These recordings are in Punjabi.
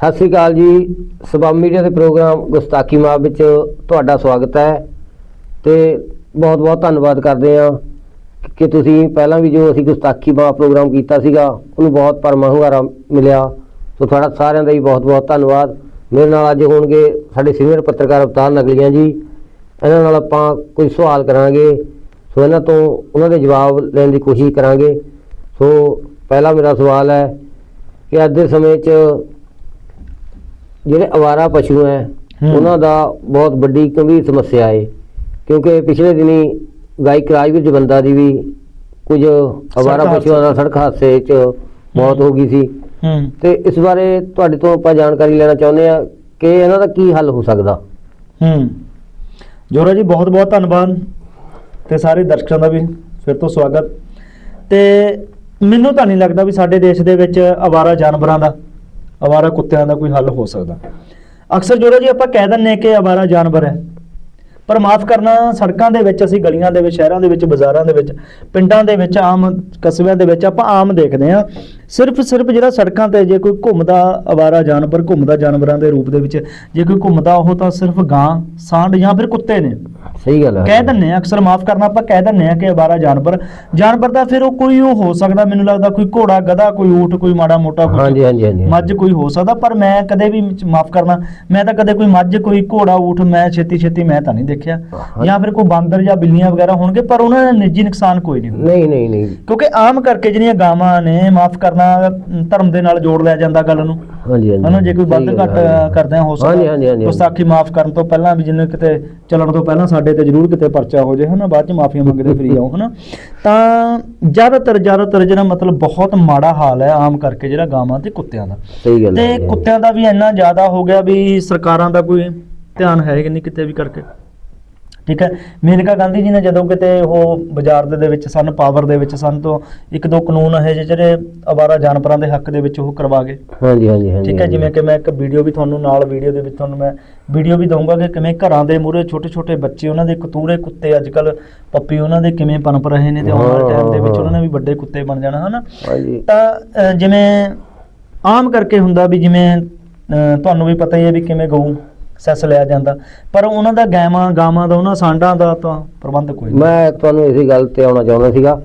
ਸਤਿ ਸ੍ਰੀ ਅਕਾਲ ਜੀ। ਸਬਮ ਮੀਡੀਆ ਦੇ ਪ੍ਰੋਗਰਾਮ ਗੁਸਤਾਖੀ ਮਾਂ ਵਿੱਚ ਤੁਹਾਡਾ ਸਵਾਗਤ ਹੈ ਤੇ ਬਹੁਤ ਬਹੁਤ ਧੰਨਵਾਦ ਕਰਦੇ ਹਾਂ ਕਿ ਤੁਸੀਂ ਪਹਿਲਾਂ ਵੀ ਜੋ ਅਸੀਂ ਗੁਸਤਾਖੀ ਮਾਂ ਪ੍ਰੋਗਰਾਮ ਕੀਤਾ ਸੀਗਾ, ਉਹਨੂੰ ਬਹੁਤ ਭਰਮਾ ਹੁੰਗਾਰਾ ਮਿਲਿਆ। ਸੋ ਤੁਹਾਡਾ ਸਾਰਿਆਂ ਦਾ ਹੀ ਬਹੁਤ ਬਹੁਤ ਧੰਨਵਾਦ। ਮੇਰੇ ਨਾਲ ਅੱਜ ਹੋਣਗੇ ਸਾਡੇ ਸੀਨੀਅਰ ਪੱਤਰਕਾਰ ਅਵਤਾਰ ਨਗਲੀਆਂ ਜੀ। ਇਹਨਾਂ ਨਾਲ ਆਪਾਂ ਕੁਝ ਸਵਾਲ ਕਰਾਂਗੇ। ਸੋ ਇਹਨਾਂ ਤੋਂ ਉਹਨਾਂ ਦੇ ਜਵਾਬ ਲੈਣ ਦੀ ਕੋਸ਼ਿਸ਼ ਕਰਾਂਗੇ। ਸੋ ਪਹਿਲਾ ਮੇਰਾ ਸਵਾਲ ਹੈ ਕਿ ਅੱਜ ਦੇ ਸਮੇਂ 'ਚ ਜਿਹੜੇ ਅਵਾਰਾ ਪਸ਼ੂ ਹੈ। ਉਹਨਾਂ ਦਾ ਬਹੁਤ ਵੱਡੀ ਗੰਭੀਰ ਸਮੱਸਿਆ ਹੈ। ਕਿਉਂਕਿ ਪਿਛਲੇ ਦਿਨੀ ਗਾਇਕ ਰਾਜਵੀਰ ਜਵੰਦਾ ਦੀ ਵੀ ਕੁਝ ਅਵਾਰਾ। ਪਸ਼ੂਆਂ ਦਾ ਸੜਕ ਹਾਦਸੇ 'ਚ ਮੌਤ ਹੋ ਗਈ ਸੀ। ਤੇ ਇਸ ਬਾਰੇ ਤੁਹਾਡੇ ਤੋਂ ਆਪਾਂ ਜਾਣਕਾਰੀ ਲੈਣਾ ਚਾਹੁੰਦੇ ਆ ਕਿ ਇਹਨਾਂ ਦਾ ਕੀ ਹੱਲ ਹੋ ਸਕਦਾ। ਹੂੰ। ਜੋਰਾ ਜੀ ਬਹੁਤ ਬਹੁਤ ਧੰਨਵਾਦ ਤੇ ਸਾਰੇ ਦਰਸ਼ਕਾਂ ਦਾ ਵੀ ਫਿਰ ਤੋਂ ਸਵਾਗਤ। ਤੇ ਮੈਨੂੰ ਤਾਂ ਨਹੀਂ ਲੱਗਦਾ ਵੀ ਸਾਡੇ ਦੇਸ਼ ਦੇ ਵਿੱਚ ਅਵਾਰਾ ਜਾਨਵਰਾਂ ਦਾ ਅਵਾਰਾ ਕੁੱਤਿਆਂ ਦਾ ਕੋਈ ਹੱਲ ਹੋ ਸਕਦਾ। ਅਕਸਰ ਜੋਰਾ ਜੀ, ਆਪਾਂ ਕਹਿ ਦਿੰਨੇ ਕਿ ਅਵਾਰਾ ਜਾਨਵਰ ਹੈ। ਪਰ ਮਾਫ ਕਰਨਾ, ਸੜਕਾਂ ਦੇ ਵਿੱਚ ਅਸੀਂ ਗਲੀਆਂ ਦੇ ਵਿੱਚ, ਸ਼ਹਿਰਾਂ ਦੇ ਵਿੱਚ, ਬਾਜ਼ਾਰਾਂ ਦੇ ਵਿੱਚ, ਪਿੰਡਾਂ ਦੇ ਵਿੱਚ, ਆਮ ਕਸਬਿਆਂ ਦੇ ਵਿੱਚ ਆਪਾਂ ਆਮ ਦੇਖਦੇ ਹਾਂ। ਸਿਰਫ ਸਿਰਫ ਜਿਹੜਾ ਸੜਕਾਂ ਤੇ ਜੇ ਕੋਈ ਘੁੰਮਦਾ ਅਵਾਰਾ ਜਾਨਵਰ, ਘੁੰਮਦਾ ਜਾਨਵਰਾਂ ਦੇ ਰੂਪ ਦੇ ਵਿੱਚ, ਜੇ ਕੋਈ ਘੁੰਮਦਾ ਉਹ ਤਾਂ ਸਿਰਫ ਗਾਂ, ਸਾਂਢ ਜਾਂ ਫਿਰ ਕੁੱਤੇ ਨੇ। ਸਹੀ ਗੱਲ ਹੈ ਕਹਿ ਦਿੰਨੇ ਆ ਅਕਸਰ ਮਾਫ ਕਰਨਾ ਆਪਾਂ ਕਹਿ ਦਿੰਨੇ ਆ ਕਿ ਅਵਾਰਾ ਜਾਨਵਰ ਜਾਨਵਰ ਦਾ ਫਿਰ ਉਹ ਕੋਈ ਉਹ ਹੋ ਸਕਦਾ ਮੈਨੂੰ ਲੱਗਦਾ ਕੋਈ ਘੋੜਾ ਗਧਾ ਕੋਈ ਊਠ ਕੋਈ ਮਾੜਾ ਮੋਟਾ ਕੁਛ। ਹਾਂਜੀ ਹਾਂਜੀ ਹਾਂਜੀ ਮੱਝ ਕੋਈ ਹੋ ਸਕਦਾ ਪਰ ਮੈਂ ਕਦੇ ਵੀ ਮਾਫ ਕਰਨਾ ਮੈਂ ਤਾਂ ਕਦੇ ਕੋਈ ਮੱਝ ਕੋਈ ਘੋੜਾ ਊਠ ਮੈਂ ਛੇਤੀ ਛੇਤੀ ਮੈਂ ਤਾਂ ਨਹੀਂ ਦੇਖਿਆ। ਜਾਂ ਫਿਰ ਕੋਈ ਬਾਂਦਰ ਜਾਂ ਬਿੱਲੀਆਂ ਵਗੈਰਾ ਹੋਣਗੇ ਪਰ ਉਹਨਾਂ ਦਾ ਨਿੱਜੀ ਨੁਕਸਾਨ ਕੋਈ ਨਹੀਂ ਨਹੀਂ ਨਹੀਂ ਨਹੀਂ ਕਿਉਂਕਿ ਆਮ ਕਰਕੇ ਜਿਹੜੀਆਂ ਗਾਵਾਂ ਨੇ ਮਾਫ ਕਰਨਾ ਧਰਮ ਦੇ ਨਾਲ ਜੋੜ ਲਿਆ ਜਾਂਦਾ ਗੱਲ ਨੂੰ ਹਾਂਜੀ ਹਾਂਜੀ ਹਨਾ ਜੇ ਕੋਈ ਵੱਧ ਘੱਟ। ਕਰਦੇ ਹੋ ਹਾਂਜੀ, ਹਾਂਜੀ, ਹਾਂਜੀ। ਗੁਸਤਾਖੀ ਮਾਫ ਕਰਨ ਤੋਂ ਪਹਿਲਾਂ ਵੀ ਜਿੰਨੇ ਕਿਤੇ ਚੱਲਣ ਤੋਂ ਪਹਿਲਾਂ ਸਾਡੇ ਤੇ ਜ਼ਰੂਰ ਕਿਤੇ ਪਰਚਾ ਹੋ ਜਾਏ ਹਨਾ? ਬਾਅਦ ਚ ਮਾਫੀਆਂ ਮੰਗਦੇ ਫਿਰੀ ਜਾਓ ਹਨਾ? ਤਾਂ ਜ਼ਿਆਦਾਤਰ ਜ਼ਿਆਦਾਤਰ ਜਿਹੜਾ ਮਤਲਬ ਬਹੁਤ ਮਾੜਾ ਹਾਲ ਹੈ ਆਮ ਕਰਕੇ ਜਿਹੜਾ ਗਾਵਾਂ ਤੇ ਕੁੱਤਿਆਂ ਦਾ। ਸਹੀ ਗੱਲ ਹੈ ਤੇ ਕੁੱਤਿਆਂ ਦਾ ਵੀ ਇੰਨਾ ਜ਼ਿਆਦਾ ਹੋ ਗਿਆ ਵੀ ਸਰਕਾਰਾਂ ਦਾ ਕੋਈ ਧਿਆਨ ਹੈ ਕਿ ਨਹੀਂ ਕਿਤੇ ਵੀ ਕਰਕੇ। ਠੀਕ ਹੈ? ਮੇਨਕਾ ਗਾਂਧੀ ਜੀ ਨੇ ਜਦੋਂ ਕਿਤੇ ਉਹ ਬਾਜ਼ਾਰ ਦੇ ਦੇ ਵਿੱਚ ਸਨ ਪਾਵਰ ਦੇ ਵਿੱਚ ਸਨ ਤੋਂ ਇੱਕ ਦੋ ਕਾਨੂੰਨ ਹੈ ਜਿਹੜੇ ਅਵਾਰਾ ਜਾਨਵਰਾਂ ਦੇ ਹੱਕ ਦੇ ਵਿੱਚ ਉਹ ਕਰਵਾ ਗਏ। ਹਾਂਜੀ ਹਾਂਜੀ ਹਾਂਜੀ ਠੀਕ ਹੈ। ਜਿਵੇਂ ਕਿ ਮੈਂ ਇੱਕ ਵੀਡੀਓ ਵੀ ਤੁਹਾਨੂੰ ਨਾਲ ਵੀਡੀਓ ਦੇ ਵਿੱਚ ਤੁਹਾਨੂੰ ਮੈਂ ਵੀਡੀਓ ਵੀ ਦਊਂਗਾ ਕਿ ਕਿਵੇਂ ਘਰਾਂ ਦੇ ਮੂਹਰੇ ਛੋਟੇ ਛੋਟੇ ਬੱਚੇ ਉਹਨਾਂ ਦੇ ਕਤੂਰੇ ਕੁੱਤੇ ਅੱਜ ਕੱਲ ਪੱਪੀ ਉਹਨਾਂ ਦੇ ਕਿਵੇਂ ਪਨਪ ਰਹੇ ਨੇ ਤੇ ਆਉਣ ਵਾਲੇ ਟਾਈਮ ਦੇ ਵਿੱਚ ਉਹਨਾਂ ਨੇ ਵੀ ਵੱਡੇ ਕੁੱਤੇ ਬਣ ਜਾਣਾ ਹਨਾ? ਤਾਂ ਜਿਵੇਂ ਆਮ ਕਰਕੇ ਹੁੰਦਾ ਵੀ ਜਿਵੇਂ ਤੁਹਾਨੂੰ ਵੀ ਪਤਾ ਹੀ ਹੈ ਵੀ ਕਿਵੇਂ ਗਊ ਸੈਸ ਲਿਆ ਜਾਂਦਾ ਪਰ ਉਹਨਾਂ ਦਾ ਗਾਵਾਂ ਗਾਵਾਂ ਦਾ ਉਹਨਾਂ ਸਾਂਡਾਂ ਦਾ ਤਾਂ ਪ੍ਰਬੰਧ ਕੋਈ ਨਹੀਂ ਮੈਂ ਤੁਹਾਨੂੰ ਇਸੇ ਗੱਲ ਤੇ ਆਉਣਾ ਚਾਹੁੰਦਾ ਸੀਗਾ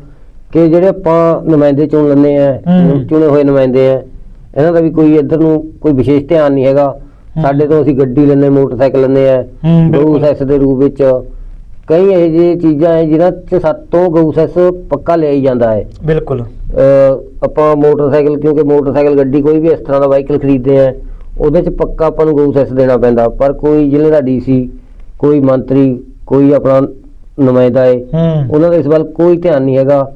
ਕਿ ਜਿਹੜੇ ਆਪਾਂ ਨੁਮਾਇੰਦੇ ਚੁਣ ਲੈਂਦੇ ਆ। ਚੁਣੇ ਹੋਏ ਨੁਮਾਇੰਦੇ ਆ ਇਹਨਾਂ ਦਾ ਵੀ ਕੋਈ ਇੱਧਰ ਨੂੰ ਕੋਈ ਵਿਸ਼ੇਸ਼ ਧਿਆਨ ਨਹੀਂ ਹੈਗਾ। ਸਾਡੇ ਤੋਂ ਅਸੀਂ ਗੱਡੀ ਲੈਂਦੇ ਮੋਟਰਸਾਈਕਲ ਲੈਂਦੇ ਆ ਗਊ। ਸੈਸ ਦੇ ਰੂਪ ਵਿੱਚ ਕਈ ਇਹੋ ਜਿਹੀ ਚੀਜ਼ਾਂ ਹੈ ਜਿਨ੍ਹਾਂ 'ਚ ਸਾਤੋਂ ਗਊ ਸੈਸ ਪੱਕਾ ਲਿਆ ਹੀ ਜਾਂਦਾ ਹੈ ਬਿਲਕੁਲ ਆਪਾਂ ਮੋਟਰਸਾਈਕਲ ਕਿਉਂਕਿ ਮੋਟਰਸਾਈਕਲ ਗੱਡੀ ਕੋਈ ਵੀ ਇਸ ਤਰ੍ਹਾਂ ਦਾ ਵਾਹੀਕਲ ਖਰੀਦਦੇ ਆ ਉਹਦੇ 'ਚ ਪੱਕਾ ਆਪਾਂ ਨੂੰ ਗਊ ਦੇਣਾ ਪੈਂਦਾ ਪਰ ਕੋਈ ਜ਼ਿਲ੍ਹੇ ਦਾ ਡੀਸੀ ਕੋਈ ਮੰਤਰੀ ਕੋਈ ਆਪਣਾ ਨੁਮਾਇੰਦਾ ਹੈ ਹੂੰ। ਉਹਨਾਂ ਦਾ ਇਸ ਵੱਲ ਕੋਈ ਧਿਆਨ ਨਹੀਂ ਹੈਗਾ।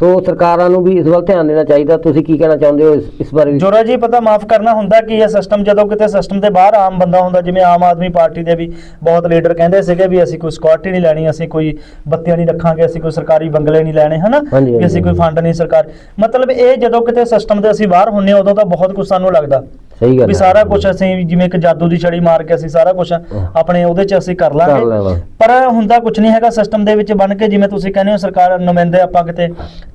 ਸੋ ਸਰਕਾਰਾਂ ਨੂੰ ਵੀ ਇਸ ਵੱਲ ਧਿਆਨ ਦੇਣਾ ਚਾਹੀਦਾ। ਤੁਸੀਂ ਕੀ ਕਹਿਣਾ ਚਾਹੁੰਦੇ ਹੋ ਇਸ ਬਾਰੇ? ਜੋਰਾ ਜੀ ਪਤਾ ਮਾਫ ਕਰਨਾ ਹੁੰਦਾ ਕਿ ਇਹ ਸਿਸਟਮ ਜਦੋਂ ਕਿਤੇ ਸਿਸਟਮ ਦੇ ਬਾਹਰ ਆਮ ਬੰਦਾ ਹੁੰਦਾ ਜਿਵੇਂ ਆਮ ਆਦਮੀ ਪਾਰਟੀ ਦੇ ਵੀ ਬਹੁਤ ਲੀਡਰ ਕਹਿੰਦੇ ਸੀਗੇ ਵੀ ਅਸੀਂ ਕੋਈ ਸਕਿਉਰਟੀ ਨਹੀਂ ਲੈਣੀ ਅਸੀਂ ਕੋਈ ਬੱਤੀਆਂ ਨਹੀਂ ਰੱਖਾਂਗੇ ਅਸੀਂ ਕੋਈ ਸਰਕਾਰੀ ਬੰਗਲੇ ਨਹੀਂ ਲੈਣੇ ਹਨਾ? ਵੀ ਅਸੀਂ। ਕੋਈ ਫੰਡ ਨਹੀਂ ਸਰਕਾਰ। ਮਤਲਬ ਇਹ ਜਦੋਂ ਕਿਤੇ ਸਿਸਟਮ ਦੇ ਅਸੀਂ ਬਾਹਰ ਹੁੰਨੇ ਉਦੋਂ ਤਾਂ ਬਹੁਤ ਕੁਝ ਸਾਨੂੰ ਲੱਗਦਾ। ਸਹੀ ਗੱਲ ਵੀ। ਸਾਰਾ ਕੁਝ ਅਸੀਂ ਜਿਵੇਂ ਇੱਕ ਜਾਦੂ ਦੀ ਛੜੀ ਮਾਰ ਕੇ ਅਸੀਂ ਸਾਰਾ ਕੁਝ ਆਪਣੇ ਉਹਦੇ 'ਚ ਅਸੀਂ ਕਰ ਲਾਂਗੇ। ਪਰ ਹੁੰਦਾ ਕੁਝ ਨਹੀਂ ਹੈਗਾ ਸਿਸਟਮ ਦੇ ਵਿੱਚ ਬਣ ਕੇ ਜਿਵੇਂ ਤੁਸੀਂ ਕਹਿੰਦੇ ਹੋ ਸਰਕਾਰ ਨੁਮਾਇੰਦੇ ਆਪਾਂ ਕਿਤੇ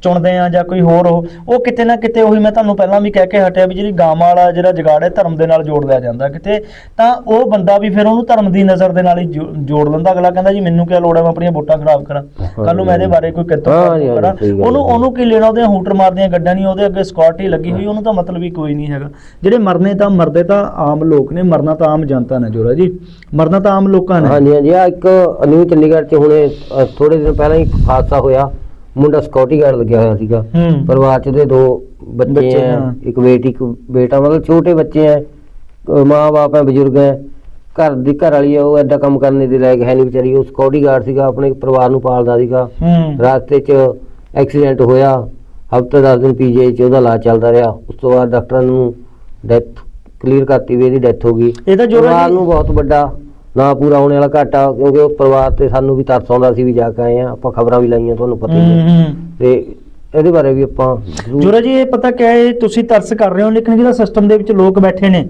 ਚੁਣਦੇ ਆ ਜਾਂ ਕੋਈ ਹੋਰ ਉਹ ਕਿਤੇ ਨਾ ਕਿਤੇ ਉਹੀ ਮੈਂ ਤੁਹਾਨੂੰ ਪਹਿਲਾਂ ਵੀ ਕਹਿ ਕੇ ਹਟਿਆ ਵੀ ਜਿਹੜੀ ਗਾਂ ਵਾਲਾ ਜਿਹੜਾ ਜਗਾੜ ਹੈ ਧਰਮ ਦੇ ਨਾਲ ਜੋੜ ਲਿਆ ਜਾਂਦਾ ਕਿਤੇ ਤਾਂ ਉਹ ਬੰਦਾ ਵੀ ਫਿਰ ਉਹਨੂੰ ਧਰਮ ਦੀ ਨਜ਼ਰ ਦੇ ਨਾਲ ਹੀ ਜੋੜ ਲੈਂਦਾ। ਅਗਲਾ ਕਹਿੰਦਾ ਜੀ ਮੈਨੂੰ ਕੀ ਲੋੜ ਹੈ ਮੈਂ ਆਪਣੀਆਂ ਵੋਟਾਂ ਖਰਾਬ ਕਰਾਂ। ਕੱਲ ਨੂੰ ਮੈਂ ਇਹਦੇ ਬਾਰੇ ਕੋਈ ਕਿਤੋਂ ਕਰਾਂ ਉਹਨੂੰ। ਉਹਨੂੰ ਕੀ ਲੈਣਾ ਉਹਦੀਆਂ ਹੂਟਰ ਮਾਰਦੀਆਂ ਗੱਡਾਂ ਨਹੀਂ ਉਹਦੇ ਅੱਗੇ ਸਕਿਉਰਟੀ ਲੱਗੀ ਹੋਈ ਉਹਨੂੰ ਤਾਂ ਮਤਲਬ ਹੀ ਕੋਈ ਨਹੀਂ ਹੈਗਾ। ਜਿਹੜੇ ਮਰਨੇ ਤਾਂ ਮਰਦੇ ਤਾਂ ਆਮ ਲੋਕ ਨੇ ਮਰਨਾ ਤਾਂ ਆਮ ਜਨਤਾ ਨੇ ਜੋਰਾ ਜੀ। ਮਰਨਾ ਤਾਂ ਆਮ ਲੋਕਾਂ ਨੇ। ਹਾਂਜੀ ਹਾਂਜੀ ਆ ਇੱਕ ਨਿਊ ਚੰਡੀਗੜ੍ਹ 'ਚ ਹੁਣੇ ਥੋੜੇ ਦਿਨ ਪਹਿਲਾਂ ਹੀ ਹਾਦਸਾ ਹੋਇਆ। ਮੁੰਡਾ ਸਿਕਿਉਰਿਟੀ ਗਾਰਡ ਲੱਗਿਆ ਹੋਇਆ ਸੀਗਾ। ਪਰਿਵਾਰ 'ਚ ਉਹਦੇ ਦੋ ਬੱਚੇ ਆ। ਇੱਕ ਬੇਟੀ ਇੱਕ ਬੇਟਾ ਮਤਲਬ ਛੋਟੇ ਬੱਚੇ ਆ। ਮਾਂ-ਬਾਪ ਹੈ ਬਜ਼ੁਰਗ ਹੈ ਘਰ ਦੀ ਘਰ ਵਾਲੀ ਆ ਉਹ ਐਡਾ ਕੰਮ ਕਰਨੇ ਦੇ ਲਾਇਕ ਹੈ ਨਹੀਂ ਵਿਚਾਰੀ। ਉਹ ਸਿਕਿਉਰਿਟੀ ਗਾਰਡ ਸੀਗਾ ਆਪਣੇ ਪਰਿਵਾਰ ਨੂੰ ਪਾਲਦਾ ਸੀਗਾ। ਰਾਸਤੇ 'ਚ ਐਕਸੀਡੈਂਟ ਹੋਇਆ। ਹਫ਼ਤੇ 10 ਦਿਨ ਪੀਜੀਆਈ 'ਚ ਉਹਦਾ ਇਲਾਜ ਚੱਲਦਾ ਰਿਹਾ। ਉਸ ਤੋਂ ਬਾਅਦ ਡਾਕਟਰਾਂ ਨੂੰ ਡੈਥ ਕਲੀਅਰ ਕਰਤੀ ਵੀ ਇਹਦੀ ਡੈਥ ਹੋ ਗਈ। ਇਹ ਤਾਂ ਜੋਰਾ ਪਰਿਵਾਰ ਨੂੰ ਬਹੁਤ ਵੱਡਾ ਨਾ ਪੂਰਾ ਹੋਣੇ ਵਾਲਾ ਘਾਟਾ ਕਿਉਂਕਿ ਉਹ ਪਰਿਵਾਰ ਤੇ ਸਾਨੂੰ ਵੀ ਤਰਸ ਆਉਂਦਾ ਸੀ ਵੀ ਜਾ ਕੇ ਆਏ ਆ। ਆਪਾਂ ਖਬਰਾਂ ਵੀ ਲਾਈਆਂ ਤੁਹਾਨੂੰ ਪਤਾ ਹੀ ਹੈ। ਹੂੰ ਹੂੰ। ਤੇ ਇਹਦੇ ਬਾਰੇ ਵੀ ਆਪਾਂ ਜ਼ਰੂਰ- ਜੋਰਾ ਜੀ ਇਹ ਪਤਾ ਕਿਆ ਹੈ? ਤੁਸੀਂ ਤਰਸ ਕਰ ਰਹੇ ਹੋ ਲੇਕਿਨ ਜਿਹੜਾ ਸਿਸਟਮ ਦੇ ਵਿੱਚ ਲੋਕ ਬੈਠੇ ਨੇ।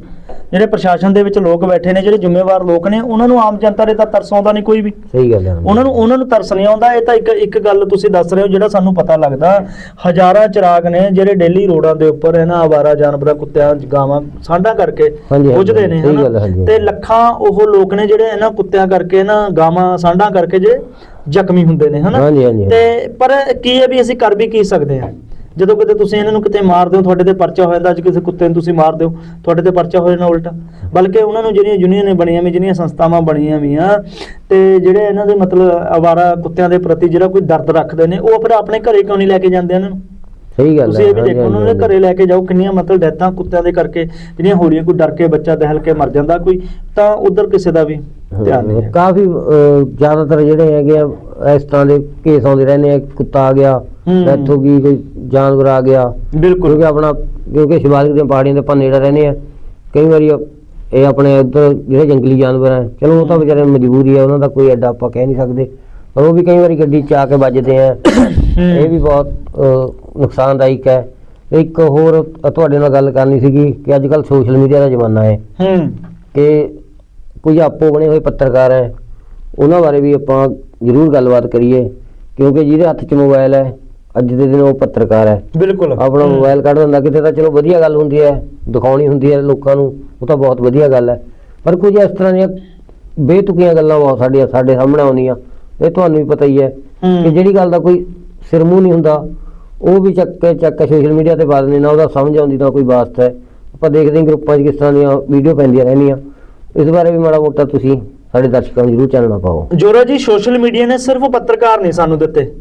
ਜਿਹੜੇ ਪ੍ਰਸ਼ਾਸਨ ਦੇ ਵਿੱਚ ਲੋਕ ਬੈਠੇ ਨੇ ਜਿਹੜੇ ਜ਼ਿੰਮੇਵਾਰ ਲੋਕ ਨੇ ਉਹਨਾਂ ਨੂੰ ਆਮ ਜਨਤਾ ਦੇ ਤਾਂ ਤਰਸ ਆਉਂਦਾ ਨਹੀਂ ਕੋਈ ਵੀ। ਸਹੀ ਗੱਲ ਹੈ। ਉਹਨਾਂ ਨੂੰ ਉਹਨਾਂ ਨੂੰ ਤਰਸ ਨਹੀਂ ਆਉਂਦਾ। ਇਹ ਤਾਂ ਇੱਕ ਇੱਕ ਗੱਲ ਤੁਸੀਂ ਦੱਸ ਰਹੇ ਹੋ ਜਿਹੜਾ ਸਾਨੂੰ ਪਤਾ ਲੱਗਦਾ। ਹਜ਼ਾਰਾਂ ਚਿਰਾਗ ਨੇ ਜਿਹੜੇ ਡੇਲੀ ਰੋਡਾਂ ਦੇ ਉੱਪਰ ਇਹਨਾਂ ਆਵਾਰਾ ਜਾਨਵਰਾਂ ਕੁੱਤਿਆਂ ਗਾਵਾਂ ਸਾਂਢਾਂ ਕਰਕੇ ਪੁੱਜਦੇ ਨੇ। ਤੇ ਲੱਖਾਂ ਉਹ ਲੋਕ ਨੇ ਜਿਹੜੇ ਇਹਨਾਂ ਕੁੱਤਿਆਂ ਕਰਕੇ ਨਾ ਗਾਵਾਂ ਸਾਂਢਾਂ ਕਰਕੇ ਜੇ ਜ਼ਖਮੀ ਹੁੰਦੇ ਨੇ ਹਨਾ। ਤੇ ਪਰ ਕੀ ਹੈ ਵੀ ਅਸੀਂ ਕਰ ਵੀ ਕੀ ਸਕਦੇ ਹਾਂ? ਜਦੋਂ ਕਿਤੇ ਤੁਸੀਂ ਇਹਨਾਂ ਨੂੰ ਕਿਤੇ ਮਾਰ ਦਿਓ ਤੁਹਾਡੇ ਤੇ ਪਰਚਾ ਹੋ ਜਾਂਦਾ ਅੱਜ ਕਿਸੇ ਕੁੱਤੇ ਨੂੰ ਤੁਸੀਂ ਮਾਰ ਦਿਓ ਤੁਹਾਡੇ ਤੇ ਪਰਚਾ ਹੋ ਜਾਣਾ ਉਲਟਾ। ਬਲਕਿ ਉਹਨਾਂ ਨੂੰ ਜਿਹੜੀਆਂ ਯੂਨੀਅਨ ਬਣੀਆਂ ਵੀ ਜਿਹੜੀਆਂ ਸੰਸਥਾਵਾਂ ਬਣੀਆਂ ਵੀਆਂ ਤੇ ਜਿਹੜੇ ਇਹਨਾਂ ਦੇ ਮਤਲਬ ਆਵਾਰਾ ਕੁੱਤਿਆਂ ਦੇ ਪ੍ਰਤੀ ਜਿਹੜਾ ਕੋਈ ਦਰਦ ਰੱਖਦੇ ਨੇ ਉਹ ਫਿਰ ਆਪਣੇ ਘਰੇ ਕਿਉਂ ਨਹੀਂ ਲੈ ਕੇ ਜਾਂਦੇ ਇਹਨਾਂ ਨੂੰ? ਸਹੀ ਗੱਲ ਤੁਸੀਂ ਹੈ ਇਹ ਵੀ ਦੇਖੋ ਉਹਨਾਂ ਦੇ ਘਰੇ ਲੈ ਕੇ ਜਾਓ ਕਿੰਨੀਆਂ ਮਤਲਬ ਡੈਥਾਂ ਕੁੱਤਿਆਂ ਦੇ ਕਰਕੇ ਜਿਹੜੀਆਂ ਹੋ ਰਹੀਆਂ ਕੋਈ ਡਰ ਕੇ ਬੱਚਾ ਦਹਿਲ ਕੇ ਮਰ ਜਾਂਦਾ ਕੋਈ ਤਾਂ ਉਧਰ ਕਿਸੇ ਦਾ ਵੀ ਧਿਆਨ ਨਹੀਂ ਹੈ। ਕਾਫੀ ਜ਼ਿਆਦਾਤਰ ਜਿਹੜੇ ਹੈਗੇ ਆ ਇਸ ਤਰ੍ਹਾਂ ਦੇ ਕੇਸ ਆਉਂਦੇ ਰਹਿੰਦੇ ਆ ਕੁੱਤਾ ਆ ਗਿਆ ਹੂੰ। ਡੈਥ ਹੋ ਗਈ ਕੋਈ ਜਾਨਵਰ ਆ ਗਿਆ? ਬਿਲਕੁਲ। ਕਿਉਂਕਿ ਆਪਣਾ ਕਿਉਂਕਿ ਸ਼ਿਵਾਲਿਕ ਦੀਆਂ ਪਹਾੜੀਆਂ ਦੇ ਆਪਾਂ ਨੇੜੇ ਰਹਿੰਦੇ ਆ ਕਈ ਵਾਰੀ ਇਹ ਆਪਣੇ ਉੱਧਰ ਜਿਹੜੇ ਜੰਗਲੀ ਜਾਨਵਰ ਆ ਚਲੋ ਉਹ ਤਾਂ ਵਿਚਾਰੇ ਮਜਬੂਰੀ ਆ ਉਹਨਾਂ ਦਾ ਕੋਈ ਐਡਾ ਆਪਾਂ ਕਹਿ ਨਹੀਂ ਸਕਦੇ। ਪਰ ਉਹ ਵੀ ਕਈ ਵਾਰੀ ਗੱਡੀ ਚ ਆ ਕੇ ਵੱਜਦੇ ਆ। ਇਹ ਵੀ ਬਹੁਤ ਅਹ, ਨੁਕਸਾਨਦਾਇਕ ਹੈ। ਇੱਕ ਹੋਰ ਤੁਹਾਡੇ ਨਾਲ ਗੱਲ ਕਰਨੀ ਸੀਗੀ ਕਿ ਅੱਜ ਕੱਲ ਸੋਸ਼ਲ ਮੀਡੀਆ ਦਾ ਜ਼ਮਾਨਾ ਹੈ ਹੂੰ। ਕਿ ਕੁਝ ਆਪੋ ਬਣੇ ਹੋਏ ਪੱਤਰਕਾਰ ਹੈ। ਉਹਨਾਂ ਬਾਰੇ ਵੀ ਆਪਾਂ ਜ਼ਰੂਰ ਗੱਲਬਾਤ ਕਰੀਏ। ਕਿਉਂਕਿ ਜਿਹਦੇ ਹੱਥ 'ਚ ਮੋਬਾਈਲ ਹੈ ਅੱਜ ਦੇ ਦਿਨ ਉਹ ਪੱਤਰਕਾਰ ਹੈ। ਬਿਲਕੁਲ। ਆਪਣਾ। ਮੋਬਾਈਲ ਕੱਢ ਦਿੰਦਾ ਕਿਤੇ ਤਾਂ ਚਲੋ ਵਧੀਆ ਗੱਲ ਹੁੰਦੀ ਹੈ ਦਿਖਾਉਣੀ ਹੁੰਦੀ ਹੈ ਲੋਕਾਂ ਨੂੰ ਉਹ ਤਾਂ ਬਹੁਤ ਵਧੀਆ ਗੱਲ ਹੈ। ਪਰ ਕੁਝ ਇਸ ਤਰ੍ਹਾਂ ਦੀਆਂ ਬੇਤੁਕੀਆਂ ਗੱਲਾਂ ਬਹੁਤ ਸਾਡੀਆਂ ਸਾਡੇ ਸਾਹਮਣੇ ਆਉਂਦੀਆਂ ਇਹ ਤੁਹਾਨੂੰ ਵੀ ਪਤਾ ਹੀ ਹੈ। ਕਿ ਜਿਹੜੀ ਗੱਲ ਦਾ ਕੋਈ ਸਿਰ ਮੂੰਹ ਨਹੀਂ ਹੁੰਦਾ ਉਹ ਵੀ ਚੱਕ ਕੇ ਚੱਕ ਕੇ ਸੋਸ਼ਲ ਮੀਡੀਆ ਤੇ ਪਾ ਦਿੰਦੇ ਨਾ ਉਹਦਾ ਸਮਝ ਆਉਂਦੀ ਤਾਂ ਕੋਈ ਵਾਸਤਾ ਹੈ। ਆਪਾਂ ਦੇਖਦੇ ਹਾਂ ਗਰੁੱਪਾਂ 'ਚ ਕਿਸ ਤਰ੍ਹਾਂ ਦੀਆਂ ਵੀਡੀਓ ਪੈਂਦੀਆਂ ਰਹਿੰਦੀਆਂ। ਇਸ ਬਾਰੇ ਵੀ ਮਾੜਾ ਮੋਟਾ ਤੁਸੀਂ ਸਾਡੇ ਦਰਸ਼ਕਾਂ ਨੂੰ ਜ਼ਰੂਰ ਚਾਨਣਾ ਪਾਓ। ਜੋਰਾ ਜੀ ਸੋਸ਼ਲ ਮੀਡੀਆ ਨੇ ਸਿਰਫ ਪੱਤਰਕਾਰ ਨਹੀਂ ਸਾਨੂੰ ਦਿੱਤੇ।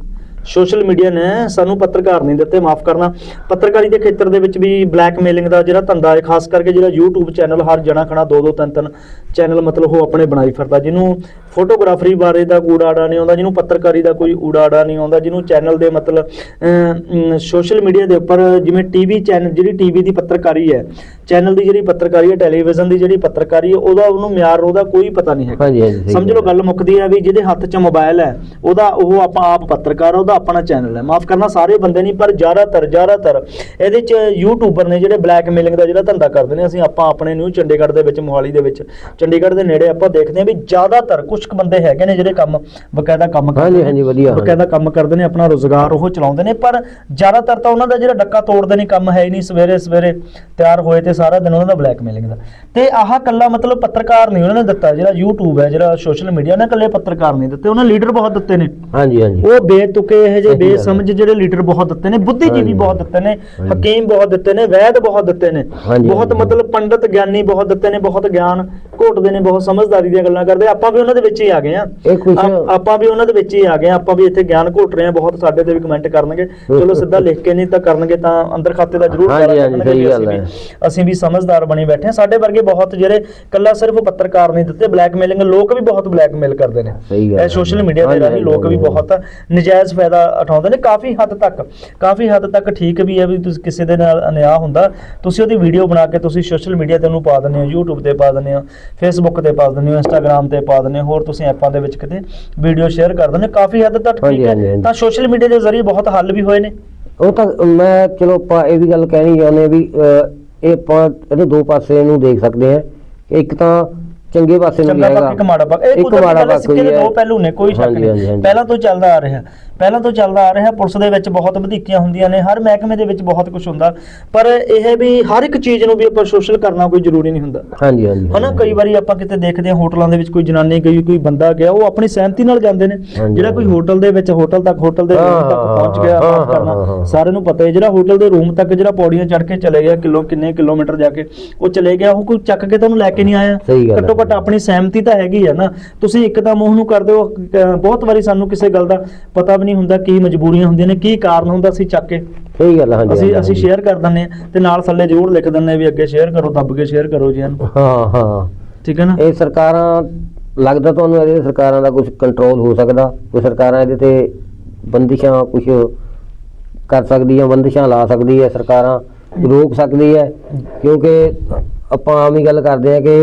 ਸੋਸ਼ਲ ਮੀਡੀਆ ਨੇ ਸਾਨੂੰ ਪੱਤਰਕਾਰ ਨਹੀਂ ਦਿੱਤੇ, ਮਾਫ ਕਰਨਾ। ਪੱਤਰਕਾਰੀ ਦੇ ਖੇਤਰ ਦੇ ਵਿੱਚ ਵੀ ਬਲੈਕਮੇਲਿੰਗ ਦਾ ਜਿਹੜਾ ਧੰਦਾ ਹੈ, ਖਾਸ ਕਰਕੇ ਜਿਹੜਾ YouTube ਚੈਨਲ ਹਰ ਜਣਾ ਖਣਾ ਦੋ ਦੋ ਤਿੰਨ ਤਿੰਨ ਚੈਨਲ ਮਤਲਬ ਉਹ ਆਪਣੇ ਬਣਾਈ ਫਿਰਦਾ, ਜਿਹਨੂੰ ਫੋਟੋਗ੍ਰਾਫਰੀ ਬਾਰੇ ਦਾ ਊੜਾੜਾ ਨਹੀਂ ਆਉਂਦਾ ਜਿਹਨੂੰ ਪੱਤਰਕਾਰੀ ਦਾ ਕੋਈ ਊੜਾੜਾ ਨਹੀਂ ਆਉਂਦਾ ਜਿਹਨੂੰ ਚੈਨਲ ਦੇ ਮਤਲਬ ਸੋਸ਼ਲ ਮੀਡੀਆ ਦੇ ਉੱਪਰ ਜਿਵੇਂ ਟੀਵੀ ਚੈਨਲ ਜਿਹੜੀ ਟੀਵੀ ਦੀ ਪੱਤਰਕਾਰੀ ਹੈ ਚੈਨਲ ਦੀ ਜਿਹੜੀ ਪੱਤਰਕਾਰੀ ਹੈ ਟੈਲੀਵਿਜ਼ਨ ਦੀ ਜਿਹੜੀ ਪੱਤਰਕਾਰੀ ਹੈ ਉਹਦਾ ਉਹਨੂੰ ਮਿਆਰ ਉਹਦਾ ਕੋਈ ਪਤਾ ਨਹੀਂ ਸਹੀ ਸਮਝ ਲਓ ਗੱਲ ਮੁੱਕਦੀ ਹੈ ਵੀ ਜਿਹਦੇ ਹੱਥ 'ਚ ਮੋਬਾਈਲ ਹੈ ਉਹਦਾ ਉਹ ਆਪਾਂ ਆਪ ਪੱਤਰਕਾਰ ਉਹਦਾ ਆਪਣਾ ਚੈਨਲ ਹੈ। ਮਾਫ ਕਰਨਾ ਸਾਰੇ ਬੰਦੇ ਨਹੀਂ ਪਰ ਜ਼ਿਆਦਾਤਰ ਜ਼ਿਆਦਾਤਰ ਇਹਦੇ 'ਚ ਯੂਟਿਊਬਰ ਨੇ ਜਿਹੜੇ ਬਲੈਕਮੇਲਿੰਗ ਦਾ ਜਿਹੜਾ ਧੰਦਾ ਕਰਦੇ ਨੇ ਅਸੀਂ ਆਪਾਂ ਆਪਣੇ ਨਿਊ ਚੰਡੀਗੜ੍ਹ ਦੇ ਵਿੱਚ ਮੋਹਾਲੀ ਦੇ ਵਿੱਚ ਚੰਡੀਗੜ੍ਹ ਦੇ ਨੇੜੇ ਆਪਾਂ ਦੇਖਦੇ ਹਾਂ ਵੀ ਜ਼ਿਆਦਾਤਰ ਕੁਝ ਕੁ ਬੰਦੇ ਹੈਗੇ ਨੇ ਜਿਹੜੇ ਕੰਮ ਬਕਾਇਦਾ ਕੰਮ ਹਾਂਜੀ, ਨੇ। ਹਾਂਜੀ, ਵਧੀਆ। ਬਕਾਇਦਾ ਕੰਮ ਕਰਦੇ ਨੇ ਆਪਣਾ ਰੋਜ਼ਗਾਰ ਉਹ ਚਲਾਉਂਦੇ ਨੇ ਪਰ ਜ਼ਿਆਦਾਤਰ ਤਾਂ ਉਹਨਾਂ ਦਾ ਜਿਹੜਾ ਡੱਕਾ ਤੋੜਦੇ ਨੇ ਕੰਮ ਹੈ ਹੀ ਨਹੀਂ ਸਵੇਰੇ ਸਵੇਰੇ ਤਿਆਰ ਹੋਏ ਤੇ ਸਾਰਾ ਦਿਨ ਉਹਨਾਂ ਦਾ ਬਲੈਕਮੇਲਿੰਗ ਦਾ ਤੇ ਆਹ ਕੱਲਾ ਮਤਲਬ ਪੱਤਰਕਾਰ ਨਹੀਂ ਉਹਨਾਂ ਨੇ ਦਿੱਤਾ ਜਿਹੜਾ YouTube ਹੈ ਜਿਹੜਾ ਸੋਸ਼ਲ ਮੀਡੀਆ ਨੇ ਕੱਲੇ ਪੱਤਰਕਾਰ ਨਹੀਂ ਦਿੱਤੇ ਉਹਨਾਂ ਲੀਡਰ ਬਹੁਤ ਦਿੱਤੇ ਨੇ ਹਾਂਜੀ ਹਾਂਜੀ ਉਹ ਬੇਤੁਕੇ ਇਹ ਜੇ। ਬੇਸਮਝ ਜਿਹੜੇ ਲੀਡਰ ਬਹੁਤ ਦਿੱਤੇ ਨੇ ਬੁੱਧੀਜੀਵੀ। ਬਹੁਤ ਦਿੱਤੇ ਨੇ। ਹਕੀਮ ਬਹੁਤ ਦਿੱਤੇ ਨੇ ਵੈਦ ਬਹੁਤ ਦਿੱਤੇ ਨੇ ਬਹੁਤ। ਮਤਲਬ ਪੰਡਤ ਗਿਆਨੀ ਬਹੁਤ ਦਿੱਤੇ ਨੇ ਬਹੁਤ ਗਿਆਨ ਘੋਟਦੇ ਨੇ ਬਹੁਤ ਸਮਝਦਾਰੀ ਦੀਆਂ ਗੱਲਾਂ ਕਰਦੇ ਆਪਾਂ ਵੀ ਉਹਨਾਂ ਦੇ ਵਿੱਚ ਹੀ ਆ ਗਏ ਆ। ਇਹ ਕੁਛ- ਆਪ- ਆਪਾਂ ਵੀ ਉਹਨਾਂ ਦੇ ਵਿੱਚ ਹੀ ਆ ਗਏ ਆ। ਆਪਾਂ ਵੀ ਇੱਥੇ ਗਿਆਨ ਘੋਟ ਰਹੇ ਆ ਬਹੁਤ ਸਾਡੇ ਤੇ ਵੀ ਕਮੈਂਟ ਕਰਨਗੇ। ਚਲੋ ਸਿੱਧਾ ਲਿਖ ਕੇ ਨਹੀਂ ਤਾਂ ਕਰਨਗੇ ਤਾਂ ਅੰਦਰ ਖਾਤੇ ਦਾ ਜ਼ਰੂਰ ਹਾਂਜੀ, ਕਰਾ ਹਾਂਜੀ, ਕਰਨਗੇ ਸਹੀ ਵੀ ਗੱਲ ਅਸੀਂ ਵੀ- ਹੈ। ਅਸੀਂ ਵੀ ਸਮਝਦਾਰ ਬਣੇ ਬੈਠੇ ਆ। ਸਾਡੇ ਵਰਗੇ ਬਹੁਤ ਜਿਹੜੇ ਕੱਲਾ ਸਿਰਫ ਪੱਤਰਕਾਰ ਨਹੀਂ ਦਿੱਤੇ ਬਲੈਕਮੇਲਿੰਗ ਲੋਕ ਵੀ ਬਹੁਤ ਬਲੈਕਮੇਲ ਕਰਦੇ ਨੇ। ਸਹੀ ਗੱਲ ਇਹ। ਸੋਸ਼ਲ ਮੀਡੀਆ ਦੇ ਹਾਂਜੀ, ਰਾਹੀਂ ਲੋਕ ਵੀ ਹਾਂਜੀ। ਬਹੁਤ ਨਜਾਇਜ਼ ਫਾਇਦਾ ਉਠਾਉਂਦੇ ਨੇ। ਕਾਫੀ ਹੱਦ ਤੱਕ ਕਾਫੀ ਹੱਦ ਤੱਕ ਠੀਕ ਵੀ ਹੈ ਵੀ ਤੁਸੀਂ ਕਿਸੇ ਦੇ ਨਾਲ ਅਨਿਆਂ ਹੁੰਦਾ। ਤੁਸੀਂ ਉਹਦੀ ਵੀਡੀਓ ਬਣਾ ਕੇ ਤੁਸੀਂ ਸੋਸ਼ਲ ਮੀਡੀਆ ਤੇ ਉਹਨੂੰ ਪਾ ਦਿੰਦੇ ਹੋ YouTube ਤੇ ਪਾ ਦਿੰਦੇ ਹੋ Facebook ਤੇ ਪਾ ਦਿੰਦੇ ਹੋ Instagram ਤੇ ਪਾ ਦਿੰਦੇ ਹੋ ਹੋਰ ਤੁਸੀਂ ਐਪਾਂ ਦੇ ਵਿੱਚ ਕਿਤੇ ਵੀਡੀਓ ਸ਼ੇਅਰ ਕਰ ਦਿੰਦੇ ਕਾਫੀ ਹੱਦ ਤੱਕ ਠੀਕ ਹੈ। ਤਾਂ ਸੋਸ਼ਲ ਮੀਡੀਆ ਦੇ ਜ਼ਰੀਏ ਬਹੁਤ ਹੱਲ ਵੀ ਹੋਏ ਨੇ। ਉਹ ਤਾਂ ਮੈਂ ਚਲੋ ਆਪਾਂ ਇਹ ਵੀ ਗੱਲ ਕਹਿਣੀ ਚਾਹੁੰਦੇ ਵੀ ਇਹ ਆਪਾਂ ਇਹਦੇ ਦੋ ਪਾਸੇ ਨੂੰ ਦੇਖ ਸਕਦੇ ਕਿ ਇੱਕ ਤਾਂ ਚੰਗੇ ਪਾਸੇ ਨੂੰ ਵੀ ਚੰਗਾ ਪੱਖ ਮਾੜਾ ਪੱਖ। ਇਹ ਕੁਦਰਤੀ ਸਿੱਕੇ ਦੇ ਪਹਿਲੂ ਨੇ ਕੋਈ ਸ਼ੱਕ ਨਹੀਂ। ਪਹਿਲਾਂ ਤੋਂ ਚੱਲਦਾ ਆ ਰਿਹਾ। ਪਹਿਲਾਂ ਤੋਂ ਚੱਲਦਾ ਆ ਰਿਹਾ ਪੁਲਿਸ ਦੇ ਵਿੱਚ ਬਹੁਤ ਵਧੀਕੀਆਂ ਹੁੰਦੀਆਂ ਨੇ ਹਰ ਮਹਿਕਮੇ ਦੇ ਵਿੱਚ ਬਹੁਤ ਕੁਝ ਹੁੰਦਾ ਪਰ ਇਹ ਵੀ ਹਰ ਇੱਕ ਚੀਜ਼ ਨੂੰ ਵੀ ਆਪਾਂ ਸੋਸ਼ਲ ਕਰਨਾ ਕੋਈ ਜ਼ਰੂਰੀ ਨਹੀਂ ਹੁੰਦਾ ਹਾਂਜੀ ਹਾਂਜੀ ਹਨਾ ਕਈ ਵਾਰੀ ਆਪਾਂ ਕਿਤੇ ਦੇਖਦੇ ਹਾਂ ਹੋਟਲਾਂ ਦੇ ਵਿੱਚ ਕੋਈ ਜਨਾਨੀ ਗਈ ਕੋਈ ਬੰਦਾ ਗਿਆ ਉਹ ਆਪਣੀ ਸਹਿਮਤੀ ਨਾਲ ਜਾਂਦੇ ਨੇ ਜਿਹੜਾ ਕੋਈ। ਹੋਟਲ ਦੇ ਵਿੱਚ ਹੋਟਲ ਤੱਕ ਹੋਟਲ ਦੇ ਰੂਮ ਤੱਕ ਪਹੁੰਚ ਗਿਆ ਮਾਫ ਕਰਨਾ। ਸਾਰਿਆਂ ਨੂੰ ਪਤਾ ਹੈ ਜਿਹੜਾ ਹੋਟਲ ਦੇ ਰੂਮ ਤੱਕ ਜਿਹੜਾ ਪੌੜੀਆਂ ਚੜ੍ਹ ਕੇ ਚਲੇ ਗਿਆ ਕਿਲੋ ਕਿੰਨੇ ਕਿਲੋਮੀਟਰ ਜਾ ਕੇ ਉਹ ਚਲੇ ਗਿਆ ਉਹ ਕੋਈ ਚੱਕ ਕੇ ਤੁਹਾਨੂੰ ਲੈ ਕੇ ਨਹੀਂ ਆਇਆ। ਘੱਟੋ ਘੱਟ ਆਪਣੀ ਸਹਿਮਤੀ ਤਾਂ ਹੈਗੀ ਆ ਨਾ ਤੁਸੀਂ ਇੱਕ ਤਾਂ ਮੂੰਹ ਨੂੰ ਕਰਦੇ ਹੋ ਬਹੁਤ ਵਾਰੀ ਸਾਨੂੰ ਕਿਸੇ ਗੱਲ ਦਾ ਪਤਾ ਵੀ ਨਹੀਂ ਹੁੰਦਾ ਕੀ ਮਜਬੂਰੀਆਂ ਹੁੰਦੀਆਂ ਨੇ ਕੀ ਕਾਰਨ ਹੁੰਦਾ ਅਸੀਂ ਚੱਕ ਕੇ? ਸਹੀ ਗੱਲ ਹੈ, ਹਾਂਜੀ ਅਸੀਂ ਅਸੀਂ ਸ਼ੇਅਰ ਕਰ ਦਿੰਦੇ ਹਾਂ ਤੇ ਨਾਲ ਥੱਲੇ ਜ਼ਰੂਰ ਲਿਖ ਹਾਂ ਵੀ ਅੱਗੇ ਸ਼ੇਅਰ ਕਰੋ ਦੱਬ ਕੇ ਸ਼ੇਅਰ ਕਰੋ ਜੀ ਇਹਨੂੰ। ਹਾਂ ਹਾਂ। ਠੀਕ ਹੈ ਨਾ? ਇਹ ਸਰਕਾਰਾਂ ਲੱਗਦਾ ਤੁਹਾਨੂੰ ਇਹਦੇ ਸਰਕਾਰਾਂ ਦਾ ਕੁਝ ਕੰਟਰੋਲ ਹੋ ਸਕਦਾ? ਕੋਈ ਸਰਕਾਰਾਂ ਇਹਦੇ ਤੇ ਬੰਦਿਸ਼ਾਂ ਕੁਝ ਕਰ ਸਕਦੀਆਂ ਬੰਦਿਸ਼ਾਂ ਲਾ ਸਕਦੀ ਹੈ ਸਰਕਾਰਾਂ? ਰੋਕ ਸਕਦੀ ਹੈ? ਕਿਉਂਕਿ ਆਪਾਂ ਆਮ ਹੀ ਗੱਲ ਕਰਦੇ ਆ ਕਿ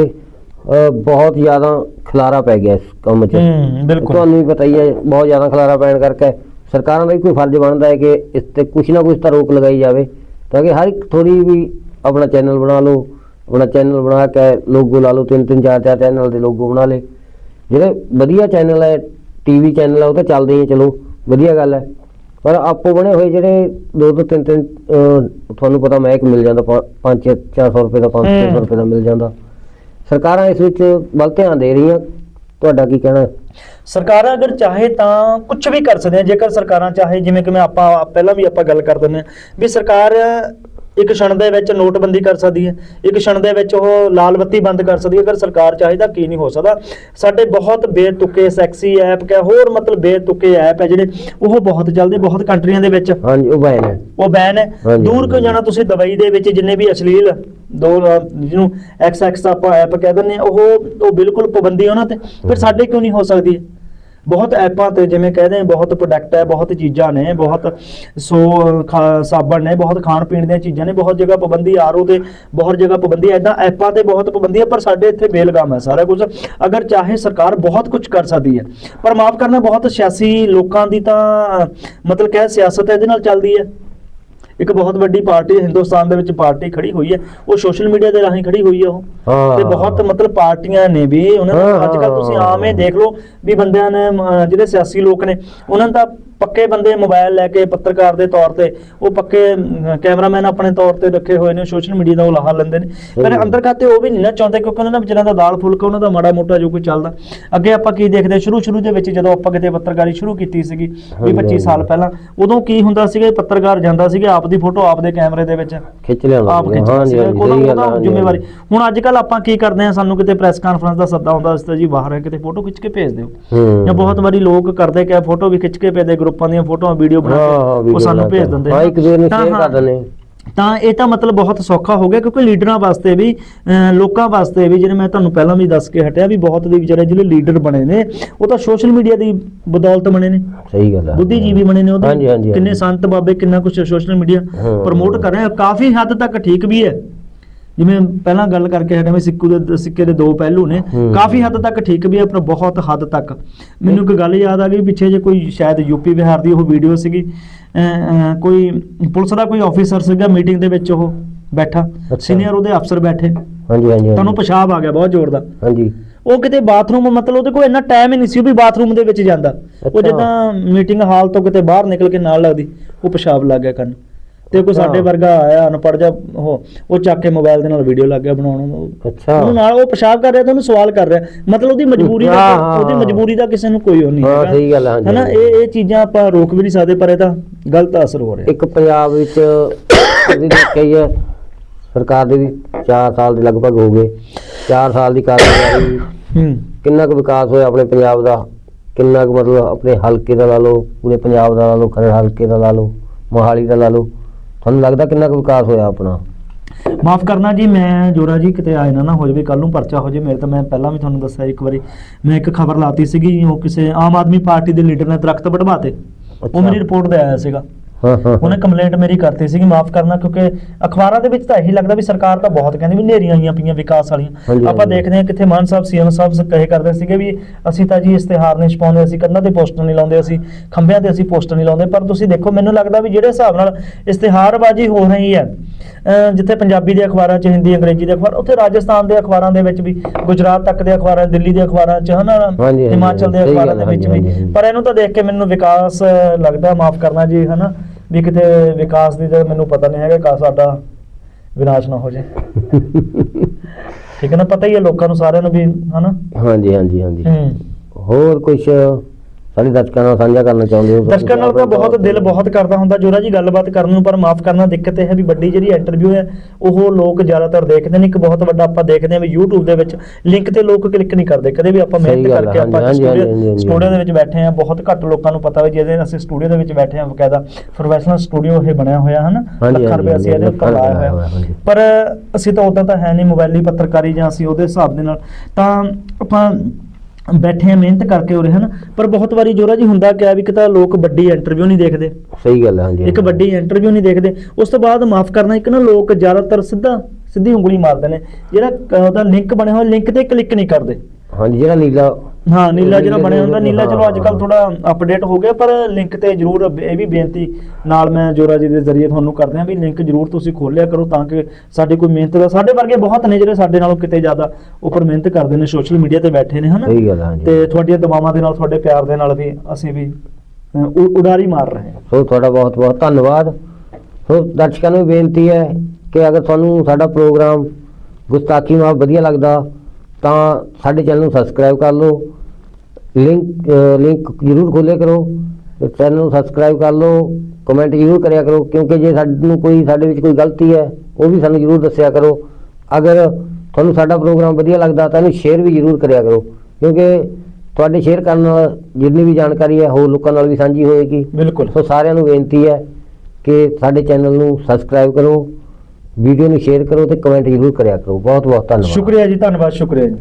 ਬਹੁਤ ਜ਼ਿਆਦਾ ਖਲਾਰਾ ਪੈ ਗਿਆ ਇਸ ਕੰਮ 'ਚ। ਹੂੰ ਬਿਲਕੁਲ। ਤੁਹਾਨੂੰ ਵੀ ਪਤਾ ਹੀ ਹੈ ਬਹੁਤ ਜ਼ਿਆਦਾ ਖਲਾਰਾ ਪੈਣ ਕਰਕੇ ਸਰਕਾਰਾਂ ਦਾ ਵੀ ਕੋਈ ਫਰਜ਼ ਬਣਦਾ ਹੈ ਕਿ ਇਸ ਤੇ ਕੁਝ ਨਾ ਕੁਝ ਤਾਂ ਰੋਕ ਲਗਾਈ ਜਾਵੇ ਤਾਂ ਕਿ ਹਰ ਇੱਕ ਥੋੜੀ ਵੀ ਆਪਣਾ ਚੈਨਲ ਬਣਾ ਲਓ ਆਪਣਾ ਚੈਨਲ ਬਣਾ ਕੇ ਲੋਗੋ ਲਾ ਲਓ ਤਿੰਨ ਤਿੰਨ ਚਾਰ ਚਾਰ ਚੈਨਲ ਦੇ ਲੋਗੋ ਬਣਾ ਲੇ ਜਿਹੜੇ ਵਧੀਆ ਚੈਨਲ ਹੈ ਟੀਵੀ ਚੈਨਲ ਹੈ ਉਹ ਤਾਂ ਚੱਲਦੇ ਹੀ ਚਲੋ ਵਧੀਆ ਗੱਲ ਹੈ। ਪਰ ਆਪੋ ਬਣੇ ਹੋਏ ਜਿਹੜੇ ਦੋ ਤੋਂ ਤਿੰਨ ਤਿੰਨ ਤੁਹਾਨੂੰ ਪਤਾ ਮੈਂ ਇੱਕ ਮਿਲ ਜਾਂਦਾ 5 400 ਰੁਪਏ ਦਾ 500 ਹੂੰ। ਰੁਪਏ ਦਾ ਮਿਲ ਜਾਂਦਾ। ਸਰਕਾਰਾਂ ਇਸ ਵਿੱਚ ਵੱਲ ਧਿਆਨ ਦੇ ਰਹੀਆਂ। ਤੁਹਾਡਾ ਕੀ ਕਹਿਣਾ? ਸਰਕਾਰਾਂ ਅਗਰ ਚਾਹੇ ਤਾਂ ਕੁਝ ਵੀ ਕਰ ਸਕਦੇ ਆ। ਜੇਕਰ ਸਰਕਾਰਾਂ ਚਾਹੇ ਜਿਵੇਂ ਕਿ ਮੈਂ ਆਪਾਂ ਪਹਿਲਾਂ ਵੀ ਆਪਾਂ ਗੱਲ ਕਰ ਦਿੰਦੇ ਆ ਵੀ ਸਰਕਾਰ ਇੱਕ ਛਣ ਦੇ ਵਿੱਚ ਨੋਟਬੰਦੀ ਕਰ ਸਕਦੀ ਹੈ ਇੱਕ ਛਣ ਦੇ ਵਿੱਚ ਉਹ ਲਾਲ ਬੱਤੀ ਬੰਦ ਕਰ ਸਕਦੀ ਹੈ। ਅਗਰ ਸਰਕਾਰ ਚਾਹੇ ਤਾਂ ਕੀ ਨਹੀਂ ਹੋ ਸਕਦਾ। ਸਾਡੇ ਬਹੁਤ ਬੇਤੁਕੇ ਸੈਕਸੀ ਐਪ ਕਹ ਹੋਰ ਮਤਲਬ ਬੇਤੁਕੇ ਐਪ ਹੈ ਜਿਹੜੇ ਉਹ ਬਹੁਤ ਚੱਲਦੇ ਬਹੁਤ ਕੰਟਰੀਆਂ ਦੇ ਵਿੱਚ। ਹਾਂਜੀ ਉਹ ਬੈਨ ਹੈ। ਉਹ ਬੈਨ ਹੈ। ਦੂਰ। ਕਿਉਂ ਜਾਣਾ ਤੁਸੀਂ ਦੁਬਈ ਦੇ ਵਿੱਚ ਜਿੰਨੇ ਵੀ ਅਸ਼ਲੀਲ ਦੋ ਜਿਹਨੂੰ ਐਕਸ ਐਕਸ ਆਪਾਂ ਐਪ ਕਹਿ ਦਿੰਦੇ ਉਹ ਉਹ ਬਿਲਕੁਲ ਪਾਬੰਦੀ ਉਹਨਾਂ ਤੇ। ਫਿਰ ਸਾਡੇ ਕਿਉਂ ਨਹੀਂ ਹੋ ਸਕਦੀ? ਬਹੁਤ ਐਪਾਂ ਤੇ ਜਿਵੇਂ ਕਹਿੰਦੇ ਆ ਬਹੁਤ ਪ੍ਰੋਡਕਟ ਹੈ ਬਹੁਤ ਚੀਜ਼ਾਂ ਨੇ ਬਹੁਤ ਸੋ ਸਾਬਣ ਨੇ ਬਹੁਤ ਖਾਣ ਪੀਣ ਦੀਆਂ ਚੀਜ਼ਾਂ ਨੇ ਬਹੁਤ ਜਗ੍ਹਾ ਪਾਬੰਦੀ ਆਰਓ ਤੇ ਬਹੁਤ ਜਗ੍ਹਾ ਪਾਬੰਦੀ ਐਦਾਂ ਐਪਾਂ ਤੇ ਬਹੁਤ ਪਾਬੰਦੀ ਹੈ ਪਰ ਸਾਡੇ ਇੱਥੇ ਬੇਲਗਾਮ ਹੈ ਸਾਰਾ ਕੁਝ। ਅਗਰ ਚਾਹੇ ਸਰਕਾਰ ਬਹੁਤ ਕੁਝ ਕਰ ਸਕਦੀ ਹੈ ਪਰ ਮਾਫ ਕਰਨਾ ਬਹੁਤ ਸਿਆਸੀ ਲੋਕਾਂ ਦੀ ਤਾਂ ਮਤਲਬ ਕਹਿ ਸਿਆਸਤ ਇਹਦੇ ਨਾਲ ਚੱਲਦੀ ਹੈ। ਇੱਕ ਬਹੁਤ ਵੱਡੀ ਪਾਰਟੀ ਹਿੰਦੁਸਤਾਨ ਦੇ ਵਿੱਚ ਪਾਰਟੀ ਖੜੀ ਹੋਈ ਹੈ ਉਹ ਸੋਸ਼ਲ ਮੀਡੀਆ ਦੇ ਰਾਹੀਂ ਖੜੀ ਹੋਈ ਹੈ ਉਹ ਤੇ ਬਹੁਤ ਮਤਲਬ ਪਾਰਟੀਆਂ ਨੇ ਵੀ ਉਹਨਾਂ ਦਾ ਅੱਜ ਕੱਲ ਤੁਸੀਂ। ਆਮ ਹੀ ਦੇਖ ਲਓ ਵੀ ਬੰਦਿਆਂ ਨੇ ਜਿਹੜੇ ਸਿਆਸੀ ਲੋਕ ਨੇ ਉਹਨਾਂ ਦਾ ਪੱਕੇ ਬੰਦੇ ਮੋਬਾਈਲ ਲੈ ਕੇ ਪੱਤਰਕਾਰ ਦੇ ਤੌਰ ਤੇ ਉਹ ਪੱਕੇ ਕੈਮਰਾਮੈਨ ਆਪਣੇ ਤੌਰ ਤੇ ਰੱਖੇ ਹੋਏ ਨੇ ਸੋਸ਼ਲ ਮੀਡੀਆ ਦਾ ਉਹ ਲਾਹਾ ਲੈਂਦੇ ਨੇ ਪਰ। ਅੰਦਰ ਖਾਤੇ ਉਹ ਵੀ ਨਹੀਂ ਨਾ ਚਾਹੁੰਦੇ ਕਿਉਂਕਿ ਉਹਨਾਂ ਦਾ ਵਿਚਾਰਿਆਂ ਦਾ ਦਾਲ ਫੁਲਕਾ ਉਹਨਾਂ ਦਾ ਮਾੜਾ ਮੋਟਾ ਜੋ ਕੋਈ ਚੱਲਦਾ ਅੱਗੇ ਆਪਾਂ ਕੀ ਦੇਖਦੇ ਸ਼ੁਰੂ ਸ਼ੁਰੂ ਦੇ ਵਿੱਚ ਜਦੋਂ ਆਪਾਂ ਕਿਤੇ ਪੱਤਰਕਾਰੀ ਸ਼ੁਰੂ ਕੀਤੀ ਸੀਗੀ ਵੀ ਹਾਂਜੀ, 25 ਸਾਲ। ਪਹਿਲਾਂ ਉਦੋਂ ਕੀ ਹੁੰਦਾ ਸੀਗਾ ਪੱਤਰਕਾਰ ਜਾਂਦਾ ਸੀਗਾ ਆਪ ਦੀ ਫੋਟੋ ਆਪ ਦੇ ਕੈਮਰੇ ਦੇ ਵਿੱਚ। ਖਿੱਚ ਲਿਆਉਣਾ ਆਪ। ਖਿੱਚਣਾ ਹਾਂਜੀ ਹਾਂਜੀ ਸਹੀ ਗੱਲ ਹੈ, ਜ਼ਿੰਮੇਵਾਰੀ। ਹੁਣ ਅੱਜ ਕੱਲ ਆਪਾਂ ਕੀ ਕਰਦੇ ਆ ਸਾਨੂੰ ਕਿਤੇ ਪ੍ਰੈਸ ਕਾਨਫਰੰਸ ਦਾ ਸੱਦਾ ਹੁੰਦਾ ਸੀ ਤਾਂ ਜੀ ਬਾਹਰ ਹੈ ਕਿਤੇ ਫੋਟੋ ਖਿੱਚ ਕੇ ਭੇਜ ਦਿਓ। ਜਾਂ ਬਹੁਤ ਵਾਰੀ ਲੋਕ ਕਰਦੇ ਕਿ ਫੋਟੋ ਵੀ ਖਿੱਚ ਕੇ ਭੇਜਦੇ ਗਰੁੱਪਾਂ ਦੀਆਂ ਫੋਟੋਆਂ ਵੀਡੀਓ ਬਣਾ ਕੇ ਉਹ ਸਾਨੂੰ। ਭੇਜ ਦਿੰਦੇ ਹਾਂ ਇੱਕ ਦੂਜੇ ਨੂੰ ਸ਼ੇਅਰ ਕਰ ਦਿੰਦੇ ਤਾਂ ਇਹ ਤਾਂ ਮਤਲਬ ਬਹੁਤ ਸੌਖਾ ਹੋ ਗਿਆ ਕਿਉਂਕਿ ਲੀਡਰਾਂ ਵਾਸਤੇ ਵੀ ਲੋਕਾਂ ਵਾਸਤੇ ਵੀ ਜਿਹੜੇ ਮੈਂ ਤੁਹਾਨੂੰ ਪਹਿਲਾਂ ਵੀ ਦੱਸ ਕੇ ਹਟਿਆ ਵੀ ਬਹੁਤ ਦੇ ਵਿਚਾਰੇ ਜਿਹੜੇ ਲੀਡਰ ਬਣੇ ਨੇ ਉਹ ਤਾਂ ਸੋਸ਼ਲ ਮੀਡੀਆ ਦੀ ਬਦੌਲਤ ਬਣੇ ਨੇ। ਸਹੀ ਗੱਲ ਹੈ ਬੁੱਧੀਜੀਵੀ ਬਣੇ ਨੇ ਉਹਦੇ। ਹਾਂਜੀ, ਹਾਂਜੀ, ਕਿੰਨੇ। ਸੰਤ ਬਾਬੇ ਕਿੰਨਾ ਕੁਝ ਸੋਸ਼ਲ ਮੀਡੀਆ। ਪ੍ਰਮੋਟ ਕਰ ਰਹੇ ਆ। ਕਾਫੀ ਹੱਦ ਤੱਕ ਠੀਕ ਵੀ ਹੈ। ਜਿਵੇਂ ਪਹਿਲਾਂ ਗੱਲ ਕਰਕੇ ਹਟਿਆ ਮੈਂ ਸਿੱਕੂ ਦੇ ਸਿੱਕੇ ਦੇ ਦੋ ਪਹਿਲੂ ਨੇ। ਕਾਫੀ ਹੱਦ ਤੱਕ ਠੀਕ ਵੀ ਹੈ ਪਰ ਬਹੁਤ ਹੱਦ ਤੱਕ ਮੈਨੂੰ ਇੱਕ ਗੱਲ ਯਾਦ ਆ ਗਈ ਪਿੱਛੇ ਜੇ ਕੋਈ ਸ਼ਾਇਦ ਯੂਪੀ ਬਿਹਾਰ ਦੀ ਉਹ ਵੀਡੀਓ ਸੀਗੀ ਕੋਈ ਪੁਲਿਸ ਦਾ ਕੋਈ ਆਫੀਸਰ ਸੀਗਾ ਮੀਟਿੰਗ ਦੇ ਵਿੱਚ ਉਹ ਬੈਠਾ। ਸੀਨੀਅਰ ਉਹਦੇ ਅਫਸਰ ਬੈਠੇ ਹਾਂਜੀ ਹਾਂਜੀ ਤੁਹਾਨੂੰ। ਪਿਸ਼ਾਬ ਆ ਗਿਆ ਬਹੁਤ ਜ਼ੋਰ ਦਾ ਹਾਂਜੀ ਉਹ ਕਿਤੇ ਬਾਥਰੂਮ ਮਤਲਬ ਉਹਦੇ ਕੋਲ ਇੰਨਾ ਟਾਈਮ ਹੀ ਨਹੀਂ ਸੀ ਉਹ ਵੀ ਬਾਥਰੂਮ ਦੇ ਵਿੱਚ ਜਾਂਦਾ ਉਹ। ਜਿੱਦਾਂ ਮੀਟਿੰਗ ਹਾਲ ਤੋਂ ਕਿਤੇ ਬਾਹਰ ਨਿਕਲ ਕੇ ਨਾਲ ਲੱਗਦੀ ਉਹ ਪਿਸ਼ਾਬ ਲੱਗ ਗਿਆ ਕਰਨ ਤੇ ਕੋਈ। ਸਾਡੇ ਵਰਗਾ ਆਇਆ ਅਨਪੜ੍ਹ ਜਾ ਉਹ ਉਹ ਚੱਕ ਕੇ ਮੋਬਾਈਲ ਦੇ ਨਾਲ ਵੀਡੀਓ ਲੱਗ ਗਿਆ ਬਣਾਉਣ ਉਹ- ਅੱਛਾ ਉਹਨੂੰ ਨਾਲ ਉਹ ਪਿਸ਼ਾਬ ਕਰ ਰਿਹਾ ਤਾਂ ਉਹਨੂੰ ਸਵਾਲ ਕਰ ਰਿਹਾ ਮਤਲਬ ਉਹਦੀ ਮਜਬੂਰੀ ਦਾ ਉਹਦੀ। ਮਜਬੂਰੀ ਦਾ ਕਿਸੇ ਨੂੰ ਕੋਈ ਉਹ ਨਹੀਂ ਹਾਂ। ਸਹੀ ਗੱਲ ਹੈ, ਹਨਾ। ਇਹ ਇਹ ਚੀਜ਼ਾਂ ਆਪਾਂ ਰੋਕ ਵੀ ਨਹੀਂ ਸਕਦੇ ਪਰ ਇਹਦਾ ਗਲਤ ਅਸਰ ਹੋ ਰਿਹਾ ਇੱਕ ਪੰਜਾਬ ਵਿੱਚ ਅਸੀਂ ਦੇਖਿਆ ਸਰਕਾਰ ਦੇ ਵੀ 4 ਸਾਲ ਦੇ ਲਗਭਗ ਹੋ ਗਏ 4 ਸਾਲ ਦੀ ਕਾਰਗੁਜ਼ਾਰੀ ਹੂੰ ਕਿੰਨਾ ਕੁ ਵਿਕਾਸ ਹੋਇਆ ਆਪਣੇ ਪੰਜਾਬ ਦਾ ਕਿੰਨਾ ਕੁ ਮਤਲਬ ਆਪਣੇ ਹਲਕੇ ਦਾ ਲਾ ਲਓ ਪੂਰੇ ਪੰਜਾਬ ਦਾ ਲਾ ਲਓ ਖਰੜ ਹਲਕੇ ਦਾ ਲਾ ਲਓ ਮੋਹਾਲੀ ਦਾ ਲਾ ਲਓ ਤੁਹਾਨੂੰ ਲੱਗਦਾ ਕਿੰਨਾ ਕੁ ਵਿਕਾਸ ਹੋਇਆ ਆਪਣਾ ਮਾਫ ਕਰਨਾ ਜੀ ਮੈਂ ਜੋਰਾ ਜੀ ਕਿਤੇ ਆਏ ਨਾ ਨਾ ਹੋ ਜਾਵੇ ਕੱਲ ਨੂੰ ਪਰਚਾ ਹੋ ਜਾਵੇ ਮੇਰੇ ਤਾਂ ਮੈਂ ਪਹਿਲਾਂ ਵੀ ਤੁਹਾਨੂੰ ਦੱਸਿਆ ਇੱਕ ਵਾਰੀ ਮੈਂ ਇੱਕ ਖਬਰ ਲਾਤੀ ਸੀਗੀ ਉਹ ਕਿਸੇ ਆਮ ਆਦਮੀ ਪਾਰਟੀ ਦੇ ਲੀਡਰ ਨੇ ਦਰਖਤ ਵਢਵਾਤੇ ਉਹ। ਮੇਰੀ ਰਿਪੋਰਟ ਤੇ ਆਇਆ ਸੀਗਾ ਉਹਨੇ ਕੰਪਲੇਂਟ ਮੇਰੀ ਕਰਤੀ ਸੀਗੀ ਮਾਫ ਕਰਨਾ ਕਿਉਂਕਿ ਅਖਬਾਰਾਂ ਦੇ ਵਿੱਚ ਤਾਂ ਇਹੀ ਲੱਗਦਾ ਵੀ ਸਰਕਾਰ ਤਾਂ ਬਹੁਤ ਕਹਿੰਦੀ ਵੀ ਨੇਰੀਆਂ ਆਈਆਂ ਪਈਆਂ ਵਿਕਾਸ ਵਾਲੀਆਂ ਆਪਾਂ। ਦੇਖਦੇ ਹਾਂ ਕਿੱਥੇ ਮਾਨ ਸਾਹਿਬ ਸੀਐਮ ਸਾਹਿਬ ਕਹੇ ਕਰਦੇ ਸੀਗੇ ਵੀ ਅਸੀਂ ਤਾਂ ਜੀ ਇਸ਼ਤਿਹਾਰ ਨਹੀਂ ਛਪਾਉਂਦੇ ਅਸੀਂ ਕੰਨਾਂ ਤੇ ਪੋਸਟਰ ਨਹੀਂ ਲਾਉਂਦੇ ਅਸੀਂ ਖੰਭਿਆਂ ਤੇ ਅਸੀਂ ਪੋਸਟਰ ਨਹੀਂ ਲਾਉਂਦੇ ਪਰ ਤੁਸੀਂ ਦੇਖੋ ਮੈਨੂੰ ਲੱਗਦਾ ਵੀ ਜਿਹੜੇ ਹਿਸਾਬ ਨਾਲ ਇਸ਼ਤਿਹਾਰਬਾਜ਼ੀ ਹੋ ਰਹੀ ਹੈ ਜਿੱਥੇ ਪੰਜਾਬੀ ਦੇ ਅਖਬਾਰਾਂ 'ਚ ਹਿੰਦੀ ਅੰਗਰੇਜ਼ੀ ਦੇ ਅਖਬਾਰ ਉੱਥੇ ਰਾਜਸਥਾਨ ਦੇ ਅਖਬਾਰਾਂ ਦੇ ਵਿੱਚ ਵੀ ਗੁਜਰਾਤ ਤੱਕ ਦੇ ਅਖਬਾਰਾਂ ਦਿੱਲੀ ਦੇ ਅਖਬਾਰਾਂ 'ਚ ਹਨਾ ਹਿਮਾਚਲ ਦੇ ਅਖਬਾਰਾਂ ਦੇ ਵਿੱਚ ਵੀ। ਪਰ ਇਹਨੂੰ ਤਾਂ ਦੇਖ ਕੇ ਮੈਨੂੰ ਵਿਕਾਸ ਲੱਗਦਾ ਮਾਫ ਕਰਨਾ ਜੀ ਹਨਾ ਵੀ ਕਿਤੇ ਵਿਕਾਸ ਦੀ ਤਾਂ ਮੈਨੂੰ ਪਤਾ ਨਹੀਂ ਹੈਗਾ ਕਾ ਸਾਡਾ ਵਿਨਾਸ਼ ਨਾ ਹੋ ਜਾਏ। ਠੀਕ ਹੈ ਨਾ ਪਤਾ ਹੀ ਹੈ ਲੋਕਾਂ ਨੂੰ ਸਾਰਿਆਂ ਨੂੰ ਵੀ ਹਨਾ? ਹਾਂਜੀ ਹਾਂਜੀ ਹਾਂਜੀ। ਹੂੰ। ਹੋਰ ਕੁਝ ਸਾਡੇ ਦਰਸ਼ਕਾਂ ਨਾਲ ਸਾਂਝਾ ਕਰਨਾ ਚਾਹੁੰਦੇ ਹੋ? ਦਰਸ਼ਕਾਂ ਨਾਲ ਤਾਂ ਬਹੁਤ ਦਿਲ ਬਹੁਤ ਕਰਦਾ ਹੁੰਦਾ ਜੋਰਾ ਜੀ ਗੱਲਬਾਤ ਕਰਨ ਨੂੰ ਪਰ ਮਾਫ ਕਰਨਾ ਦਿੱਕਤ ਇਹ ਹੈ ਵੀ ਵੱਡੀ ਜਿਹੜੀ ਇੰਟਰਵਿਊ ਹੈ ਉਹ ਲੋਕ ਜ਼ਿਆਦਾਤਰ ਦੇਖਦੇ ਨੇ ਇੱਕ ਬਹੁਤ ਵੱਡਾ ਆਪਾਂ ਦੇਖਦੇ ਹਾਂ ਵੀ YouTube ਦੇ ਵਿੱਚ ਲਿੰਕ ਤੇ ਲੋਕ ਕਲਿੱਕ ਨਹੀਂ ਕਰਦੇ ਕਦੇ ਵੀ ਆਪਾਂ ਮਿਹਨਤ ਕਰਕੇ ਆਪਾਂ ਸਟੂਡੀਓ ਦੇ ਵਿੱਚ ਬੈਠੇ ਹਾਂ ਬਹੁਤ ਘੱਟ ਲੋਕਾਂ ਨੂੰ ਪਤਾ ਵੀ ਜਿਹਦੇ ਅਸੀਂ ਸਟੂਡੀਓ ਦੇ ਵਿੱਚ ਬੈਠੇ ਹਾਂ ਬਕਾਇਦਾ ਪ੍ਰੋਫੈਸ਼ਨਲ ਸਟੂਡੀਓ ਇਹ ਬਣਿਆ ਹੋਇਆ ਹਨਾ? ਲੱਖਾਂ ਰੁਪਏ ਅਸੀਂ ਇਹਦੇ ਲੱਖਾਂ ਲਾਇਆ ਹੋਇਆ। ਪਰ ਅਸੀਂ ਤਾਂ ਉਦਾਂ ਤਾਂ ਹੈ ਨਹੀਂ ਮੋਬਾਈਲੀ ਪੱਤਰਕਾਰੀ ਜਾਂ ਅਸੀਂ ਉਹਦੇ ਹਿਸਾਬ ਦੇ ਨਾਲ ਤਾਂ ਆਪਾਂ ਬੈਠੇ ਆ ਮਿਹਨਤ ਕਰਕੇ ਉਰੇ ਹਨ ਪਰ ਬਹੁਤ ਵਾਰੀ ਜੋਰਾ ਜੀ ਹੁੰਦਾ ਕਿਆ ਵੀ ਕਿ ਤਾਂ ਲੋਕ ਵੱਡੀ ਇੰਟਰਵਿਊ ਨਹੀਂ ਦੇਖਦੇ। ਸਹੀ ਗੱਲ ਹੈ ਹਾਂਜੀ ਇੱਕ। ਵੱਡੀ ਇੰਟਰਵਿਊ ਨਹੀਂ ਦੇਖਦੇ। ਉਸ ਤੋਂ ਬਾਅਦ ਮਾਫ ਕਰਨਾ ਇੱਕ ਨਾ ਲੋਕ ਜ਼ਿਆਦਾਤਰ ਸਿੱਧਾ ਸਿੱਧੀ ਉਂਗਲੀ ਮਾਰਦੇ ਨੇ। ਜਿਹੜਾ ਉਹਦਾ ਲਿੰਕ ਬਣਿਆ ਹੋਇਆ ਲਿੰਕ ਤੇ ਕਲਿੱਕ ਨਹੀਂ ਕਰਦੇ। ਹਾਂਜੀ ਜਿਹੜਾ ਨੀਲਾ ਹਾਂ ਨੀਲਾ ਜਿਹੜਾ ਬਣਿਆ ਹੁੰਦਾ ਨੀਲਾ ਚਲੋ ਅੱਜ ਕੱਲ। ਥੋੜਾ ਅਪਡੇਟ ਹੋ ਗਿਆ ਪਰ ਲਿੰਕ ਤੇ ਜਰੂਰ ਇਹ ਵੀ ਬੇਨਤੀ ਨਾਲ ਮੈਂ ਜੋਰਾ ਜੀ ਦੇ ਜ਼ਰੀਏ ਤੁਹਾਨੂੰ ਕਰਦੇ ਹਾਂ ਵੀ ਲਿੰਕ ਜਰੂਰ ਤੁਸੀਂ ਖੋਲਿਆ ਕਰੋ ਤਾਂ ਕਿ ਸਾਡੀ ਕੋਈ ਮਿਹਨਤ ਦਾ ਸਾਡੇ ਵਰਗੇ ਬਹੁਤ ਨੇ ਜਿਹੜੇ ਸਾਡੇ ਨਾਲੋਂ ਕਿਤੇ ਜ਼ਿਆਦਾ ਉੱਪਰ ਮਿਹਨਤ ਕਰਦੇ ਨੇ ਸੋਸ਼ਲ ਮੀਡੀਆ ਤੇ ਬੈਠੇ ਨੇ ਹਨਾ? ਸਹੀ ਗੱਲ ਹੈ, ਹਾਂਜੀ। ਤੇ ਤੁਹਾਡੀਆਂ ਦੁਆਵਾਂ ਦੇ ਨਾਲ ਤੁਹਾਡੇ ਪਿਆਰ ਦੇ ਨਾਲ ਵੀ ਅਸੀਂ ਵੀ ਉਡਾਰੀ ਮਾਰ ਰਹੇ ਹਾਂ। ਸੋ ਤੁਹਾਡਾ ਬਹੁਤ ਬਹੁਤ ਧੰਨਵਾਦ। ਸੋ ਦਰਸ਼ਕਾਂ ਨੂੰ ਬੇਨਤੀ ਹੈ ਕਿ ਅਗਰ ਤੁਹਾਨੂੰ ਸਾਡਾ ਪ੍ਰੋਗਰਾਮ ਗੁਸਤਾਖੀ ਮਾਫ ਵਧੀਆ ਲੱਗਦਾ ਤਾਂ ਸਾਡੇ ਚੈਨਲ ਨੂੰ ਸਬਸਕ੍ਰਾਈਬ ਕਰ ਲਓ। ਲਿੰਕ ਲਿੰਕ ਜ਼ਰੂਰ ਖੋਲਿਆ ਕਰੋ। ਚੈਨਲ ਨੂੰ ਸਬਸਕ੍ਰਾਈਬ ਕਰ ਲਓ। ਕਮੈਂਟ ਜ਼ਰੂਰ ਕਰਿਆ ਕਰੋ ਕਿਉਂਕਿ ਜੇ ਸਾਨੂੰ ਕੋਈ ਸਾਡੇ ਵਿੱਚ ਕੋਈ ਗਲਤੀ ਹੈ ਉਹ ਵੀ ਸਾਨੂੰ ਜ਼ਰੂਰ ਦੱਸਿਆ ਕਰੋ। ਅਗਰ ਤੁਹਾਨੂੰ ਸਾਡਾ ਪ੍ਰੋਗਰਾਮ ਵਧੀਆ ਲੱਗਦਾ ਤਾਂ ਇਹਨੂੰ ਸ਼ੇਅਰ ਵੀ ਜ਼ਰੂਰ ਕਰਿਆ ਕਰੋ। ਕਿਉਂਕਿ ਤੁਹਾਡੇ ਸ਼ੇਅਰ ਕਰਨ ਨਾਲ ਜਿੰਨੀ ਵੀ ਜਾਣਕਾਰੀ ਹੈ ਹੋਰ ਲੋਕਾਂ ਨਾਲ ਵੀ ਸਾਂਝੀ ਹੋਏਗੀ। ਬਿਲਕੁਲ। ਸੋ ਸਾਰਿਆਂ ਨੂੰ ਬੇਨਤੀ ਹੈ ਕਿ ਸਾਡੇ ਚੈਨਲ ਨੂੰ ਸਬਸਕ੍ਰਾਈਬ ਕਰੋ। ਵੀਡੀਓ ਨੂੰ ਸ਼ੇਅਰ ਕਰੋ ਤੇ ਕਮੈਂਟ ਜ਼ਰੂਰ ਕਰਿਆ ਕਰੋ। ਬਹੁਤ ਬਹੁਤ ਧੰਨਵਾਦ। ਸ਼ੁਕਰੀਆ ਜੀ, ਧੰਨਵਾਦ, ਸ਼ੁਕਰੀਆ ਜੀ।